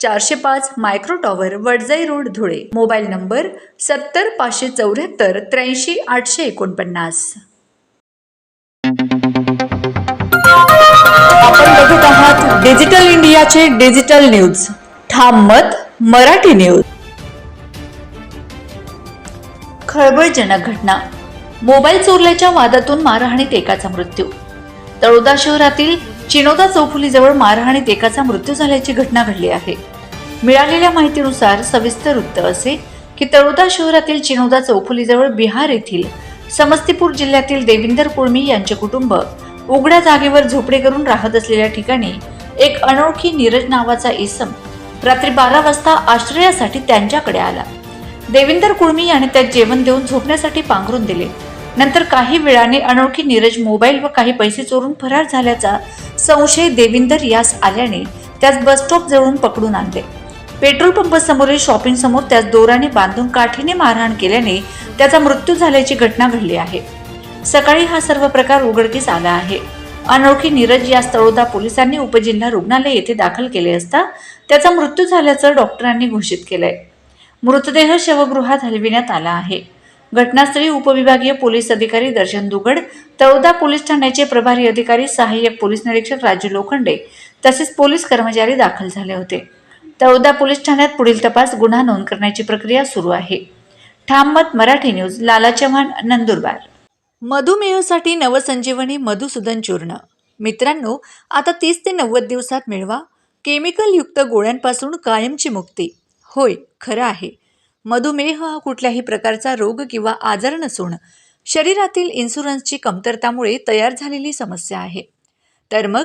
चारशे पाच micro tower Wadjai road Dhule. Mobile number सत्तर पाचशे चौऱ्याहत्तर त्र्याऐंशी आठशे एकोणपन्नास. आपण बघत आहात डिजिटल इंडियाचे डिजिटल न्यूज. ठाम मत मराठी न्यूज. खळबळजनक घटना. मोबाईल चोरल्याच्या वादातून मारहाणीत एकाचा मृत्यू. तळोदा शहरातील चिनोदा चौफुलीजवळ मारहाणीत एकाचा मृत्यू झाल्याची घटना घडली आहे. मिळालेल्या माहितीनुसार सविस्तर वृत्त असे की तळोदा शहरातील चिनोदा चौफुलीजवळ बिहार येथील समस्तीपूर जिल्ह्यातील देविंदर कुळमी यांचे कुटुंब उघड्या जागेवर झोपडे करून राहत असलेल्या ठिकाणी एक अनोळखी नीरज नावाचा इसम रात्री बारा वाजता आश्रयासाठी त्यांच्याकडे आला. देविंदर कुळमी याने त्यात जेवण देऊन झोपण्यासाठी पांघरून दिले. नंतर काही वेळाने अनोळखी नीरज मोबाईल व काही पैसे चोरून फरार झाल्याचा संशय देविंदर यास आल्याने त्यास बसस्टॉप जवळून पकडून आणले. पेट्रोल पंप समोरील शॉपिंग समोर त्यास दोराने बांधून काठीने मारहाण केल्याने त्याचा मृत्यू झाल्याची घटना घडली आहे. सकाळी हा सर्व प्रकार उघडकीस आला आहे. अनोळखी नीरज या तळोदा पोलिसांनी उपजिल्हा रुग्णालय येथे दाखल केले असता त्याचा मृत्यू झाल्याचं डॉक्टरांनी घोषित केलंय. मृतदेह शवगृहात हलविण्यात आला आहे. घटनास्थळी उपविभागीय पोलीस अधिकारी दर्शन दुगड तळोदा पोलीस ठाण्याचे प्रभारी अधिकारी सहाय्यक पोलीस निरीक्षक राजू लोखंडे तसेच पोलीस कर्मचारी दाखल झाले होते. तळोदा पोलीस ठाण्यात पुढील तपास गुन्हा नोंद करण्याची प्रक्रिया सुरू आहे. ठाम मत मराठी न्यूज लाला चव्हाण नंदुरबार. मधुमेहासाठी नवसंजीवनी मधुसूदन चूर्ण. मित्रांनो आता तीस ते नव्वद दिवसात मिळवा. केमिकलयुक्त गोळ्यांपासून कायमची मुक्ती. होय खरं आहे. मधुमेह हा कुठल्याही प्रकारचा रोग किंवा आजार नसून शरीरातील इन्शुरन्सची कमतरतामुळे तयार झालेली समस्या आहे. तर मग